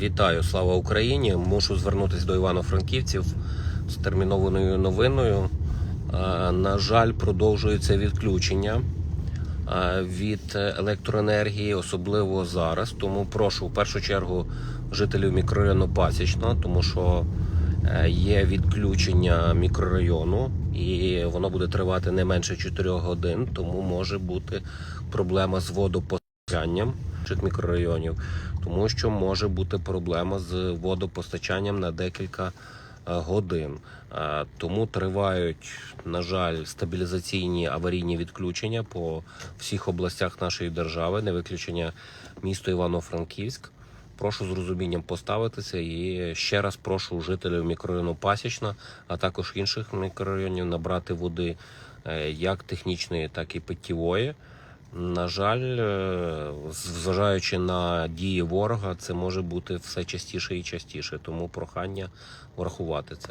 Вітаю, слава Україні! Мушу звернутися до Івано-Франківців з термінованою новиною. На жаль, продовжується відключення від електроенергії, особливо зараз. Тому прошу в першу чергу жителів мікрорайону Пасічна, тому що е, є відключення мікрорайону, і воно буде тривати не менше 4 годин, тому може бути проблема з водопостачанням мікрорайонів, тому що може бути проблема з водопостачанням на декілька е, годин. Е, Тому тривають, на жаль, стабілізаційні аварійні відключення по всіх областях нашої держави, не виключення місто Івано-Франківськ. Прошу з розумінням поставитися і ще раз прошу жителів мікрорайону Пасічна, а також інших мікрорайонів набрати води е, як технічної, так і питтєвої. На жаль, е, зважаючи на дії ворога, це може бути все частіше і частіше, тому прохання врахувати це.